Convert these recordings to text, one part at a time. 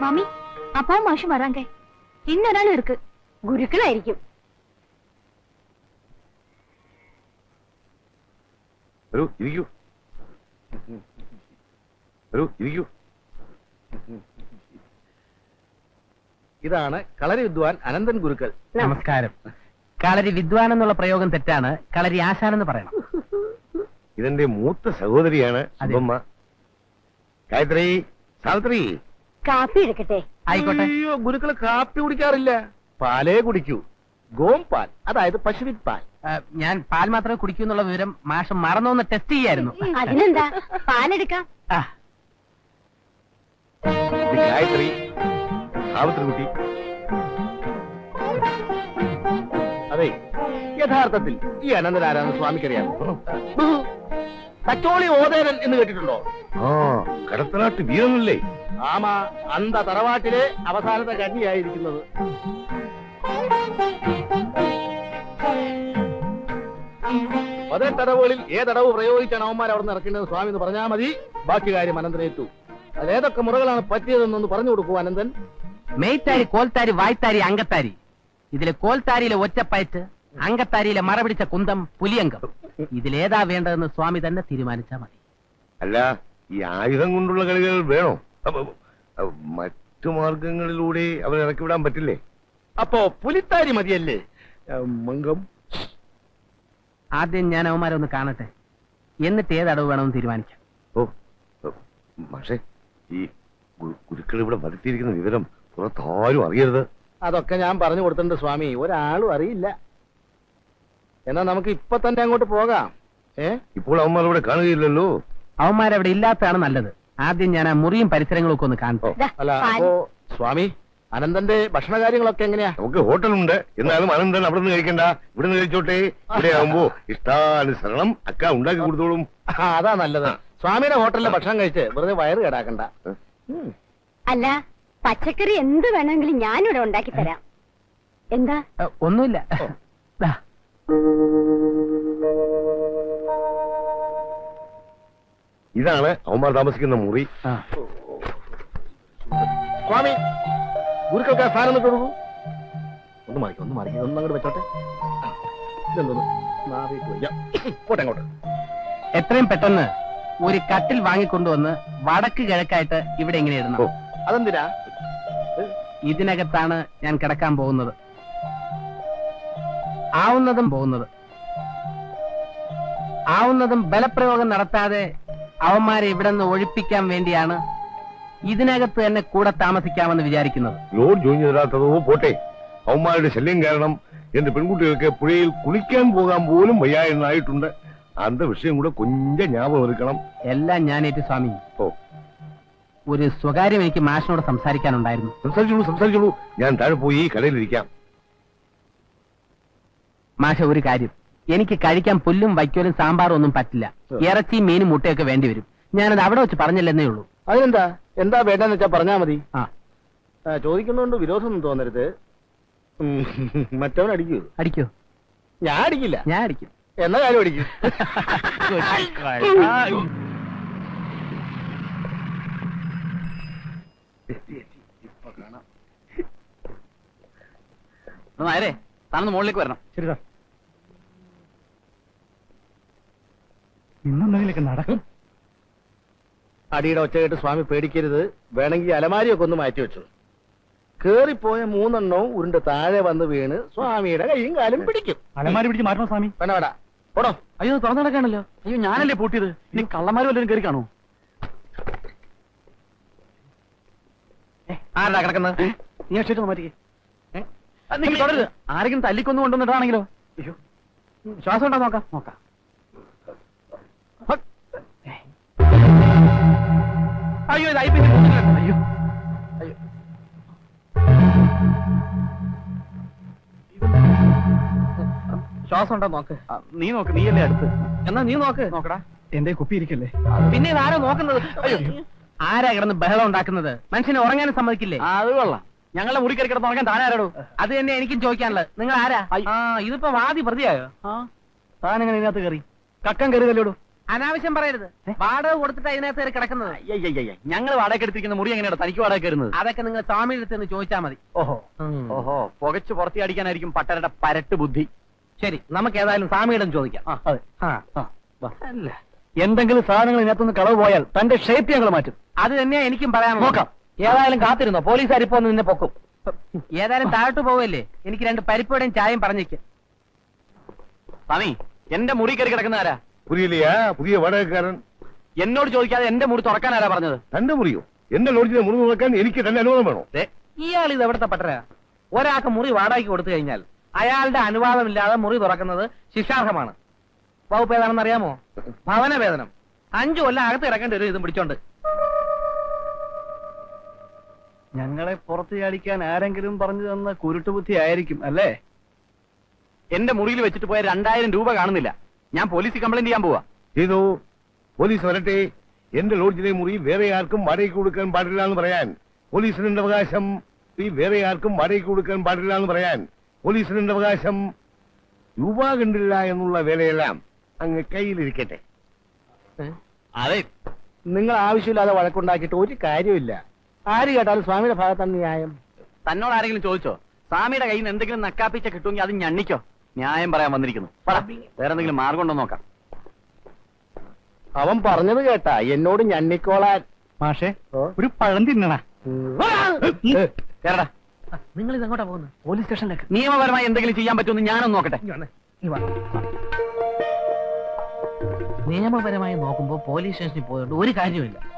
மாமி அப்பாவும் மாஷும் வராங்க இன்னொராள் இருக்கு ഗുരുക്കളായിരിക്കും. ഇരിക്കൂ. ഇരിക്കൂ. ഇതാണ് കളരി വിദ്വാൻ അനന്തൻ ഗുരുക്കൾ. നമസ്കാരം. കളരി വിദ്വാൻ എന്നുള്ള പ്രയോഗം തെറ്റാണ്. കളരി ആശാൻ എന്ന് പറയണം. ഇതെന്റെ മൂത്ത സഹോദരിയാണ് സുബ്ബമ്മ ഗായത്രി സാവിത്രി. കാപ്പി എടുക്കട്ടെ. ആയിക്കോട്ടെ. അയ്യോ ഗുരുക്കൾ കാപ്പി കുടിക്കാറില്ല. പാലേ കുടിക്കൂ. ഗോംപാൽ അതായത് പശുവിൻ പാൽ. ആ, ഞാൻ പാൽ മാത്രമേ കുടിക്കൂ എന്നുള്ള വിവരം മാഷം മറന്നോന്ന് ടെസ്റ്റ് ചെയ്യായിരുന്നു. അതിനെന്താ? പാലെടുക്കാം. ആ, ഇത് ഗായത്രി അതെ യഥാർത്ഥത്തിൽ ഈ അനന്തരാരാണ് സ്വാമിക്കറിയാം. കച്ചോളി ഓതേരൻ എന്ന് കേട്ടിട്ടുണ്ടോ? ആ കടത്തനാട്ട് വീരനല്ലേ? ആമാ അന്ത തറവാട്ടിലെ അവസാനത്തെ കന്നിയായിരിക്കുന്നത്. പതിനെട്ടടവുകളിൽ ഏതടവ് പ്രയോഗിച്ചാണ് അവന്മാർ അവിടെ ഇറക്കേണ്ടത് സ്വാമി എന്ന് പറഞ്ഞാൽ മതി? ബാക്കി കാര്യം അനന്തനേറ്റു അതിലേതൊക്കെ മുറകളാണ് പറ്റിയതെന്നൊന്ന് പറഞ്ഞു കൊടുക്കൂ അനന്തൻ. മെയ്ത്താരി കോൽത്താരി വായ്ത്താരി അങ്കത്താരി. ഇതിലെ കോൽത്താരിയിലെ ഒറ്റപ്പയറ്റ് അങ്കത്താരിയിലെ മറപിടിച്ച കുന്തം പുലിയങ്കം ഇതിലേതാ വേണ്ടതെന്ന് സ്വാമി തന്നെ തീരുമാനിച്ചാ മതി. അല്ല ഈ ആയുധം കൊണ്ടുള്ള കളികൾ വേണോ? മറ്റു മാർഗങ്ങളിലൂടെ അവരെ ഇറക്കി വിടാൻ പറ്റില്ലേ? അപ്പോ പുലിത്താരി മതിയല്ലേ? മംഗം. ആദ്യം ഞാൻ അവന്മാരെ ഒന്ന് കാണട്ടെ. എന്നിട്ട് ഏത് അടവ് വേണമെന്ന് തീരുമാനിക്കാം. ഓ പക്ഷേ ഈ ഗുരുക്കൾ ഇവിടെ വരുത്തിയിരിക്കുന്ന വിവരം പുറത്താരും അറിയരുത്. അതൊക്കെ ഞാൻ പറഞ്ഞു കൊടുത്തിട്ടുണ്ട് സ്വാമി. ഒരാളും അറിയില്ല. എന്നാ നമുക്ക് ഇപ്പൊ തന്നെ അങ്ങോട്ട് പോകാം. ഏ? ഇപ്പോൾ അവന്മാർ ഇവിടെ കാണുകയില്ലല്ലോ. അവന്മാരവിടെ ഇല്ലാത്തതാണ് നല്ലത്. ആദ്യം ഞാൻ ആ മുറിയും പരിസരങ്ങളും ഒക്കെ ഒന്ന് ദാ, അല്ല. അപ്പോ സ്വാമി അനന്തന്റെ ഭക്ഷണ കാര്യങ്ങളൊക്കെ എങ്ങനെയാ? നമുക്ക് ഹോട്ടലുണ്ട്. എന്നാലും അനന്തൻ അവിടെ നിന്ന് കഴിക്കണ്ട. ഇവിടെ നിന്ന് കഴിച്ചോട്ടെ. ഇവിടെ ആവുമ്പോ ഇഷ്ടാനുസരണം അക്ക ഉണ്ടാക്കി കൊടുത്തോളും. അതാ നല്ലത്. സ്വാമിയുടെ ഹോട്ടലിലെ ഭക്ഷണം കഴിച്ച് വെറുതെ വയറ് കേടാക്കണ്ട. അല്ല പച്ചക്കറി എന്ത് വേണമെങ്കിലും ഞാനിവിടെ ഉണ്ടാക്കി തരാം. എന്താ? ഒന്നുമില്ല. ഇതാണ് അവന്മാർ താമസിക്കുന്ന മുറി. സ്വാമി ഗുരുക്കൾക്ക് സാധനം ഇട്ട് കൊടുക്കൂ. ഒന്ന് മറിക്കും ഒന്ന് മറിക്കും ഒന്ന് അങ്ങോട്ട് വെച്ചോട്ടെ. പോട്ടെ അങ്ങോട്ട്. എത്രയും പെട്ടെന്ന് ഒരു കട്ടിൽ വാങ്ങിക്കൊണ്ടുവന്ന് വടക്ക് കിഴക്കായിട്ട് ഇവിടെ എങ്ങനെയായിരുന്നു ഇടണം. അതെന്തിനാ? ഇതിനകത്താണ് ഞാൻ കിടക്കാൻ പോകുന്നത്. ആവുന്നതും പോകുന്നത്. ആവുന്നതും ബലപ്രയോഗം നടത്താതെ അവന്മാരെ ഇവിടെ നിന്ന് ഒഴിപ്പിക്കാൻ വേണ്ടിയാണ് ഇതിനകത്ത് തന്നെ കൂടെ താമസിക്കാമെന്ന് വിചാരിക്കുന്നത്. ലോഡ് ജോയിൻ തരാത്തതോ പോട്ടെ. അവന്മാരുടെ ശല്യം കാരണം എന്റെ പെൺകുട്ടികൾക്ക് പുഴയിൽ കുളിക്കാൻ പോകാൻ പോലും വയ്യ എന്നായിട്ടുണ്ട് അന്ത വിഷയം കൂടെ കൊഞ്ച ജ്ഞാപകം എടുക്കണം. എല്ലാം ഞാനേറ്റ് സ്വാമി. ഓ. ഒരു സ്വകാര്യം എനിക്ക് മാഷിനോട് സംസാരിക്കാനുണ്ടായിരുന്നു. സംസാരിച്ചോളൂ സംസാരിച്ചോളൂ. ഞാൻ താഴെ പോയി കടയിലിരിക്കാം. മാഷ ഒരു കാര്യം. എനിക്ക് കഴിക്കാൻ പുല്ലും വൈക്കോലും സാമ്പാറും ഒന്നും പറ്റില്ല. ഇറച്ചിയും മീനും മുട്ടയൊക്കെ വേണ്ടി വരും. ഞാനത് അവിടെ വെച്ച് പറഞ്ഞില്ലെന്നേ ഉള്ളൂ. അതിനെന്താ? എന്താ വേണ്ടെന്ന് വെച്ചാ പറഞ്ഞാ മതി. ആ. ചോദിക്കുന്നതുകൊണ്ട് വിരോധമൊന്നും തോന്നരുത്. മറ്റവൻ അടിക്കൂ. അടിക്കോ? ഞാൻ അടിക്കില്ല. ഞാൻ അടിക്കും. എന്നാ കാര്യം അടിക്കും? നേരെ താനൊന്ന് മുകളിലേക്ക് വരണം. ശരി സാർ. ഇന്നെന്തെങ്കിലൊക്കെ നടക്കും? അടിയുടെ ഒച്ച കേട്ട് സ്വാമി പേടിക്കരുത്. വേണമെങ്കിൽ അലമാരിയൊക്കെ ഒന്ന് മാറ്റി വെച്ചു. കേറിപ്പോയ മൂന്നെണ്ണവും ഉരുണ്ട് താഴെ വന്ന് വീണ് സ്വാമിയുടെ കൈയും കാലും പിടിക്കും. അലമാരി പിടിച്ച് മാറ്റണം സ്വാമി? വേണ പോടോ അയ്യോ തുറന്നു നടക്കാണല്ലോ അയ്യോ ഞാനല്ലേ പൂട്ടിയത്? ഇനി കള്ളന്മാര് വല്ലതും കയറി കാണോ ആരടാ കിടക്കുന്നത്? നീ അക്ഷയത്ത് തുടരുത്. ആരെങ്കിലും തല്ലിക്കൊന്നു കൊണ്ടുവന്നിട്ടാണെങ്കിലോ? അയ്യോ. ശ്വാസം ഉണ്ടോ നോക്കാം? നോക്കാം. അയ്യോ ഇത് മൂട്ടിലുണ്ട്. അയ്യോ. ശ്വാസം ഉണ്ടോ നോക്ക് നീ നോക്ക്. നീ അല്ലേ അടുത്ത്? എന്നാ നീ നോക്ക്. നോക്കടാ. എന്റെ കുപ്പി ഇരിക്കല്ലേ? പിന്നെ ഇതാരോ ആരാ നോക്കുന്നത്? അയ്യോ ആരാ കിടന്ന് ബഹളം ഉണ്ടാക്കുന്നത്? മനുഷ്യനെ ഉറങ്ങാനും സമ്മതിക്കില്ലേ? അത് കൊള്ളാം. ഞങ്ങളെ മുറി കയറി കിടന്ന് താനാരോ അത് തന്നെ എനിക്കും ചോദിക്കാനുള്ളത്. നിങ്ങൾ ആരാ ഇതിപ്പോ വാദി പ്രതിയായോ? താനെങ്ങനെ ഇതിനകത്ത് കയറി. കക്കം കയറി തല്ലോടൂ അനാവശ്യം പറയരുത്. വാടക കൊടുത്തിട്ട് അതിനകത്ത് കയറി കിടക്കുന്നത്. ഞങ്ങൾ വാടക എടുത്തിരിക്കുന്ന മുറി എങ്ങനെയാണ് തനിക്ക് വാടക കയറുന്നത്. അതൊക്കെ നിങ്ങൾ സ്വാമിയുടെ അടുത്ത് നിന്ന് ചോദിച്ചാൽ മതി. ഓഹോ. ഓഹോ. പുകച്ച് പുറത്തി അടിക്കാനായിരിക്കും പട്ടരുടെ പരട്ട് ബുദ്ധി. ശരി. നമുക്ക് ഏതായാലും സ്വാമിയുടെ ചോദിക്കാം. എന്തെങ്കിലും സാധനങ്ങൾ ഇതിനകത്തുനിന്ന് കളവ് പോയാൽ തന്റെ ഷേപ്പ് ഞങ്ങൾ മാറ്റും. അത് തന്നെയാ എനിക്കും പറയാൻ നോക്കാം. ഏതായാലും കാത്തിരുന്നോ? പോലീസുകാർ ഇപ്പൊ നിന്നെ പൊക്കും. ഏതായാലും താഴോട്ട് പോവല്ലേ? എനിക്ക് രണ്ട് പരിപ്പോടെയും ചായയും പറഞ്ഞേക്ക്. സ്വാമി എന്റെ മുറി കയറി കിടക്കുന്ന ആരാ? പുരിയില്ലയാ പുതിയ വാടകക്കാരൻ. എന്നോട് ചോദിക്കാതെ എന്റെ മുറി തുറക്കാൻ ആരാ പറഞ്ഞത്? തന്റെ മുറിയോ? എന്റെ ലോഡ്ജിനെ മുറി തുറക്കാൻ എനിക്ക് തന്നെ അനുവാദം വേണോ? ദേ, ഇയാൾ ഇത് എവിടത്തെ പട്ടരാ? ഒരാൾക്ക് മുറി വാടകയ്ക്ക് കൊടുത്തു കഴിഞ്ഞാൽ അയാളുടെ അനുവാദമില്ലാതെ മുറി തുറക്കുന്നത് ശിക്ഷാർഹമാണ്. വകുപ്പ് ഏതാണെന്ന് അറിയാമോ? ഭവന വേതനം അഞ്ചു കൊല്ലം അകത്ത് കിടക്കേണ്ടി വരും ഇതും പിടിച്ചോണ്ട്. ഞങ്ങളെ പുറത്തു ചാടിക്കാൻ ആരെങ്കിലും പറഞ്ഞു തന്ന കുരുട്ടുബുദ്ധി ആയിരിക്കും അല്ലേ? എന്റെ മുറിയിൽ വെച്ചിട്ട് പോയ രണ്ടായിരം രൂപ കാണുന്നില്ല. ഞാൻ പോലീസിൽ കംപ്ലൈന്റ് ചെയ്യാൻ പോവാ. ചെയ്തു പോലീസ് വരട്ടെ. എന്റെ ലോഡ്ജിലെ മുറി വേറെ ആർക്കും വാടകയ്ക്ക് കൊടുക്കാൻ പാടില്ല എന്ന് പറയാൻ. പോലീസിനുണ്ട് അവകാശം. ഈ വേറെ ആർക്കും വാടകയ്ക്ക് കൊടുക്കാൻ പാടില്ല എന്ന് പറയാൻ. പോലീസിനുണ്ട് അവകാശം. രൂപ കണ്ടില്ല എന്നുള്ള വേലയെല്ലാം അങ്ങ് കയ്യിലിരിക്കട്ടെ. അതെ നിങ്ങൾ ആവശ്യമില്ലാതെ വഴക്കുണ്ടാക്കിയിട്ട് ഒരു കാര്യമില്ല ആര് കേട്ടാലും സ്വാമിയുടെ ഭാഗത്താണ് ന്യായം. തന്നോട് ആരെങ്കിലും ചോദിച്ചോ? സ്വാമിയുടെ കയ്യിൽ നിന്ന് എന്തെങ്കിലും നക്കാപ്പിച്ച കിട്ടുമെങ്കിൽ അത് ഞണ്ണിക്കോ? ന്യായം പറയാൻ വന്നിരിക്കുന്നു. പറ വേറെ എന്തെങ്കിലും മാർഗം ഉണ്ടോ നോക്കാം. അവൻ പറഞ്ഞത് കേട്ടാ എന്നോട് ഞണ്ണിക്കോളാൻ. മാഷേ ഒരു പഴം തിന്നണ. കേരടാ നിങ്ങൾ ഇത് എങ്ങോട്ടാ പോകുന്നത്? പോലീസ് സ്റ്റേഷനിലേക്ക്. നിയമപരമായി എന്തെങ്കിലും ചെയ്യാൻ പറ്റുമെന്ന് ഞാനൊന്ന് നോക്കട്ടെ. നിയമപരമായി നോക്കുമ്പോൾ പോലീസ് സ്റ്റേഷനിൽ പോയതുകൊണ്ട് ഒരു കാര്യമില്ല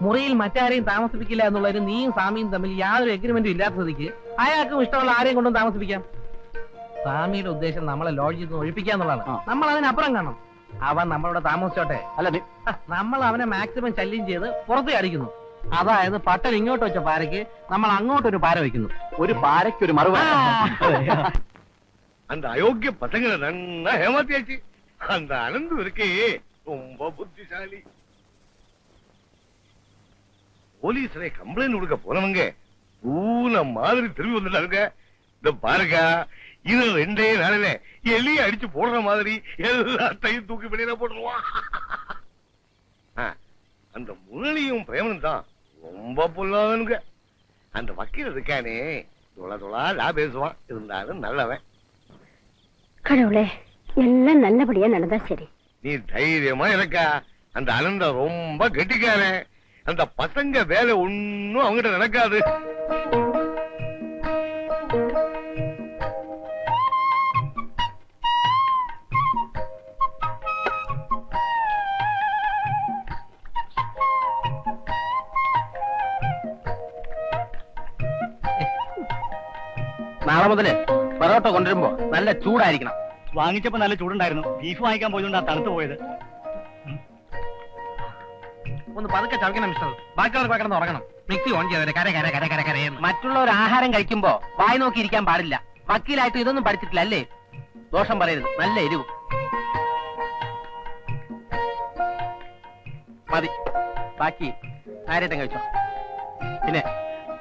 മുറിയിൽ മറ്റാരെയും താമസിപ്പിക്കില്ല എന്നുള്ളൊരു നീയും സ്വാമിയും തമ്മിൽ യാതൊരു എഗ്രിമെന്റും ഇല്ലാത്ത സ്ഥിതിക്ക് അയാൾക്കും ഇഷ്ടമുള്ള ആരെയും കൊണ്ടും താമസിപ്പിക്കാം സ്വാമിയുടെ ഉദ്ദേശം നമ്മളെ ലോഡ്ജിൽ നിന്ന് ഒഴിപ്പിക്കാന്നുള്ളതാണ് ആ. നമ്മൾ അതിനപ്പുറം കാണണം അവൻ നമ്മളോട് താമസിച്ചോട്ടെ അല്ല നി- ഹ, നമ്മൾ അവനെ മാക്സിമം ശല്യം ചെയ്ത് പുറത്ത് അടിക്കുന്നു അതായത് പട്ടൻ ഇങ്ങോട്ട് വെച്ച പാരയ്ക്ക് നമ്മൾ അങ്ങോട്ടൊരു പാര വെക്കുന്നു ഒരു പാരയ്ക്കൊരു മറുപടി அந்த அயோக்கிய பசங்களை நன்னா ஏமாத்தியாச்சு அந்த அனந்து இருக்கே ரொம்ப புத்திசாலி போலீஸ்ல கம்ப்ளைண்ட் கொடுக்க போனவங்க பூன மாதிரி திரும்பி வந்துட்டாருங்க இந்த பாருங்க இது ரெண்டே நாளில எலிய அடிச்சு போடுற மாதிரி எல்லாத்தையும் தூக்கி வெளியில போட்டுருவான். அந்த முரளியும் பிரேமனும் தான் ரொம்ப பொல்லாதனுங்க அந்த வக்கீல் இருக்கானே தொலை தொலா லா பேசுவான். இருந்தாலும் நல்லவன். கடவுளே எல்லாம் நல்லபடியா நடந்தா சரி. நீ தைரியமா இருக்கா. அந்த அனந்த ரொம்ப கெட்டிக்காரன். அந்த பசங்க வேலை ஒண்ணும் அவங்கிட்ட நடக்காது നാളെ മുതല് പൊറോട്ട കൊണ്ടുവരുമ്പോ നല്ല ചൂടായിരിക്കണം വാങ്ങിച്ചപ്പോ നല്ല ചൂടുണ്ടായിരുന്നു ബീഫ് വാങ്ങിക്കാൻ പോയതുകൊണ്ടാ തണുത്ത് പോയത് ഒന്ന് പതുക്കെ ചവയ്ക്കണം മിസ്റ്റർ ബാക്കിയുള്ളവർ കിടന്ന് ഉറങ്ങണം. മിക്സി ഓൺ ചെയ്തവരെ കര കര കര കര കരയെന്ന്. മറ്റുള്ളവർ ആഹാരം കഴിക്കുമ്പോ വായി നോക്കി ഇരിക്കാൻ പാടില്ല. വക്കീലായിട്ട് ഇതൊന്നും പഠിച്ചിട്ടില്ല അല്ലേ? ദോഷം പറയരുത്. നല്ല എരിവ്. മതി. ബാക്കി ആരേറ്റം കഴിച്ചോ. പിന്നെ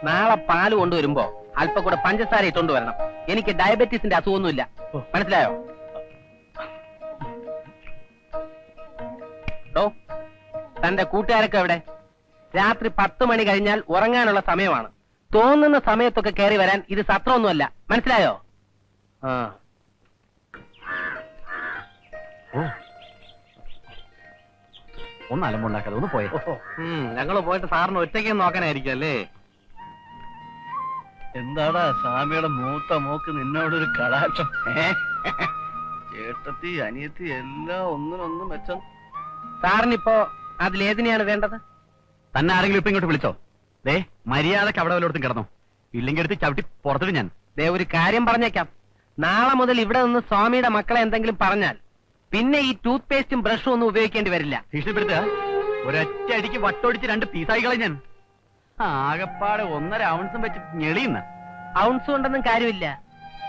നാളെ പാൽ കൊണ്ടുവരുമ്പോ അല്പം കൂടെ പഞ്ചസാര ഇട്ടുകൊണ്ട് വരണം. എനിക്ക് ഡയബറ്റീസിന്റെ അസുഖമൊന്നുമില്ല. മനസ്സിലായോ? തന്റെ കൂട്ടുകാരൊക്കെ എവിടെ? രാത്രി പത്ത് മണി കഴിഞ്ഞാൽ ഉറങ്ങാനുള്ള സമയമാണ്. തോന്നുന്ന സമയത്തൊക്കെ കയറി വരാൻ ഇത് സത്രമൊന്നുമല്ല. മനസ്സിലായോ? ആ. ഒന്ന് അലമ്പുണ്ടാക്കാതെ ഒന്ന് പോയേ. ഞങ്ങൾ പോയിട്ട് സാറിന് ഒറ്റയ്ക്ക് നോക്കാനായിരിക്കും അല്ലേ? എന്താടാ സ്വാമിയുടെ മൂത്ത മൂക്ക് നിന്നോടൊരു കടാക്ഷം? ചേട്ടത്തി അനിയത്തി എല്ലാം ഒന്നിനൊന്നും മെച്ചം. സാറിനിപ്പോ അതിലേതിനെയാണ് വേണ്ടത്? തന്നെ ആരെങ്കിലും ഇപ്പൊ ഇങ്ങോട്ട് വിളിച്ചോ? ദേ മര്യാദയ്ക്ക് അവിടെ വല്ലയിടത്തും കിടന്നോ. ഇല്ലെങ്കിൽ എടുത്ത് ചവിട്ടി പുറത്തിട്ട് ഞാൻ. ദേ ഒരു കാര്യം പറഞ്ഞേക്കാം. നാളെ മുതൽ ഇവിടെ നിന്ന് സ്വാമിയുടെ മക്കളെ എന്തെങ്കിലും പറഞ്ഞാൽ പിന്നെ ഈ ടൂത്ത് പേസ്റ്റും ബ്രഷും ഒന്നും ഉപയോഗിക്കേണ്ടി വരില്ല. ഭീഷണിപ്പെടുത്തുക? ഒരൊറ്റ അടിക്ക് വട്ടോടിച്ച് രണ്ട് പീസായി കളഞ്ഞ ഞാൻ. ആകപ്പാടെ ഒന്നര ഔൺസും വെച്ച് ഞെളിയുന്ന. ഔൺസ് കൊണ്ടൊന്നും കാര്യമില്ല.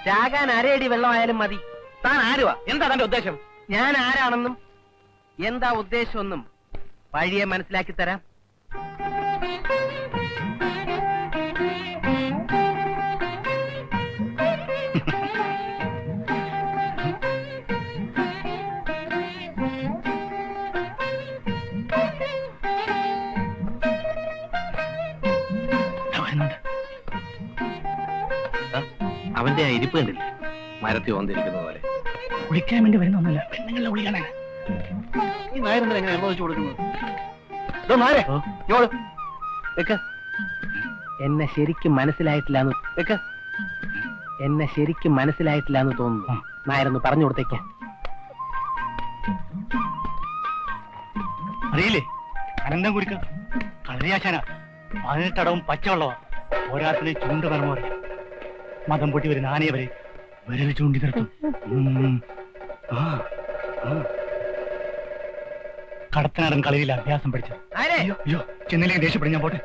ചാകാൻ അരയടി വെള്ളമായാലും മതി. താൻ ആരുവാ? എന്താ തന്റെ ഉദ്ദേശം? ഞാൻ ആരാണെന്നും എന്താ ഉദ്ദേശമെന്നും വഴിയെ മനസ്സിലാക്കി തരാം. അവന്റെ ആ ഇരിപ്പ് കണ്ടില്ലേ? മരത്തി വന്നിരിക്കുന്ന പോലെ. കുളിക്കാൻ വേണ്ടി വരുന്ന ഒന്നല്ല പെണ്ണുങ്ങളെ കുളിക്കണേ. ഈ നായരെന്താ എങ്ങനെ അനുഭവിച്ചു കൊടുക്കുന്നത്. എന്നെ ശരിക്കും മനസ്സിലായിട്ടില്ല എന്നെ ശരിക്കും മനസ്സിലായിട്ടില്ല എന്ന് തോന്നുന്നു. നായരൊന്ന് പറഞ്ഞു കൊടുത്തേക്ക. അറിയില്ലേ? അനന്തം കുടിക്ക കളരിയാശാന. പതിനെട്ടടവും പച്ചവെള്ളവാ. പോരാത്തിന് ചൂണ്ട അറിയാം. മതം പൊട്ടി വരുന്ന ആനയെ വരെ വിരൽ ചൂണ്ടി നിർത്തും. ആ, ആ. കടത്തനാടൻ കളിയിൽ അഭ്യാസം പഠിച്ചത്. അയ്യോ അയ്യോ ചെന്നിലേക്ക് ദേഷ്യപ്പെടും ഞാൻ പോട്ടെ.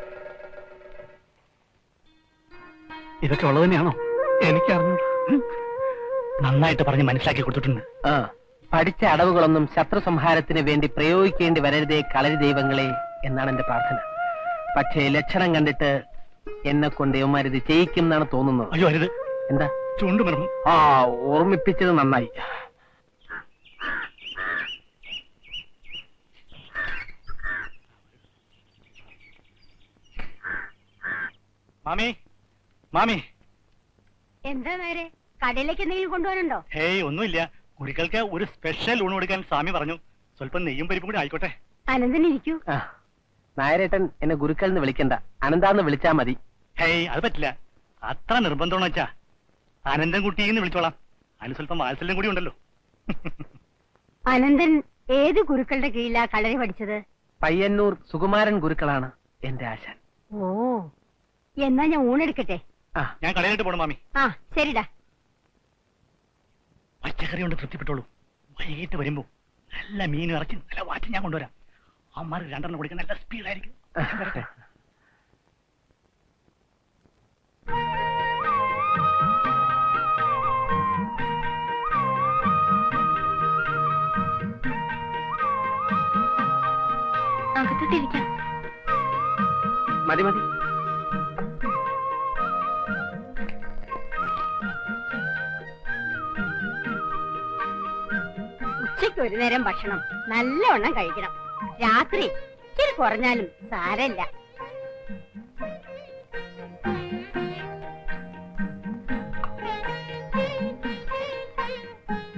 ഇതൊക്കെ ഉള്ളത് തന്നെയാണോ? എനിക്കറിഞ്ഞു നന്നായിട്ട് പറഞ്ഞ് മനസ്സിലാക്കി കൊടുത്തിട്ടുണ്ട്. പഠിച്ച അടവുകളൊന്നും ശത്രു സംഹാരത്തിന് വേണ്ടി പ്രയോഗിക്കേണ്ടി വരരുതേ കളരി ദൈവങ്ങളെ എന്നാണ് എന്റെ പ്രാർത്ഥന. പക്ഷേ ലക്ഷണം കണ്ടിട്ട് എന്നെ കൊണ്ട് യവന്മാരിത് ചെയ്യിക്കും എന്നാണ് തോന്നുന്നത്. അയ്യോ അരുത്. എന്താ? ചൂണ്ട് ആ ഓർമ്മിപ്പിച്ചത് നന്നായി. മാമി മാമി. എന്താ നേരെ? കടയിലേക്ക് എന്തെങ്കിലും കൊണ്ടുപോകാനുണ്ടോ ഹേയ് ഒന്നുമില്ല. കുടികൾക്ക് ഒരു സ്പെഷ്യൽ ഊണ് കൊടുക്കാൻ സ്വാമി പറഞ്ഞു. സ്വല്പം നെയ്യും പരിപ്പും കൂടി ആയിക്കോട്ടെ. അനന്തൻ ഇരിക്കൂ. ആ, നായരേട്ടൻ എന്നെ ഗുരുക്കൾ എന്ന് വിളിക്കണ്ട. അനന്താന്ന് വിളിച്ചാ മതി. ഹേയ് അത് പറ്റില്ല. അത്ര നിർബന്ധമാണെന്ന് വെച്ചാ അനന്തൻ കുട്ടിന്ന് വിളിച്ചോളാം. അതിന് സ്വല്പം വാത്സല്യം കൂടി ഉണ്ടല്ലോ. അനന്തൻ ഏത് ഗുരുക്കളുടെ കീഴിലാ കളരി പഠിച്ചത്? പയ്യന്നൂർ സുകുമാരൻ ഗുരുക്കളാണ് എന്റെ ആശാൻ. ഓ എന്നാ ഞാൻ ഊണെടുക്കട്ടെ. ആ ഞാൻ കടയിലിട്ട് പോണം മാമി. ആ ശരിടാ. പച്ചക്കറി കൊണ്ട് തൃപ്തിപ്പെട്ടോളൂ. വൈകിട്ട് വരുമ്പോ നല്ല മീൻ ഇറച്ചി നല്ല വാറ്റി ഞാൻ കൊണ്ടുവരാം. അമ്മമാർ രണ്ടെണ്ണം കുടിക്കാൻ നല്ല സ്പീഡായിരിക്കും മതി മതി. ഉച്ചയ്ക്ക് ഒരു നേരം ഭക്ഷണം. നല്ലവണ്ണം കഴിക്കണം. രാത്രി ഇച്ചിരി കുറഞ്ഞാലും സാരമില്ല.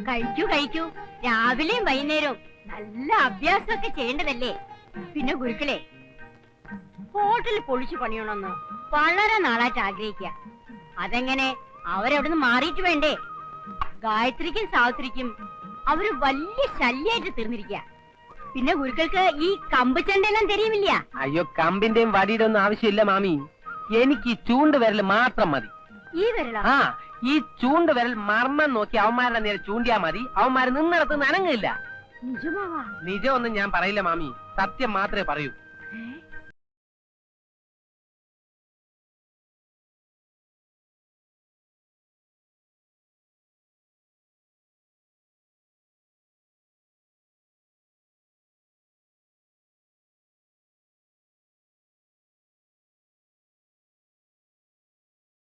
കഴിക്കൂ കഴിക്കൂ. രാവിലെയും വൈകുന്നേരവും നല്ല അഭ്യാസമൊക്കെ ചെയ്യേണ്ടതല്ലേ? പിന്നെ ഗുരുക്കളെ ഹോട്ടലിൽ പൊളിച്ചു പണിയണമെന്ന് വളരെ നാളായിട്ട് ആഗ്രഹിക്കുക. അതെങ്ങനെ? അവരവിടുന്ന് മാറിയിട്ട് വേണ്ടേ? ഗായത്രിക്കും സാവിത്രിക്കും അവർ വലിയ ശല്യായിട്ട് തീർന്നിരിക്കുക പിന്നെ ഗുരുക്കൾക്ക് ഈ കമ്പ് കമ്പുചണ്ടെല്ലാം തെരയുമില്ല. അയ്യോ കമ്പിന്റെയും വടിയുടെ ഒന്നും ആവശ്യമില്ല മാമി. എനിക്ക് ഈ ചൂണ്ട് വിരൽ മാത്രം മതി. ഈ വരള? ആ ഈ ചൂണ്ട് വിരൽ മർമ്മം നോക്കി അവന്മാരുടെ നേരെ ചൂണ്ടിയാ മതി. അവന്മാര് നിന്നിടത്ത് നനങ്ങില്ല നിജമാവാ? നിജമൊന്നും ഞാൻ പറയില്ല മാമി. സത്യം മാത്രമേ പറയൂ. ഏ?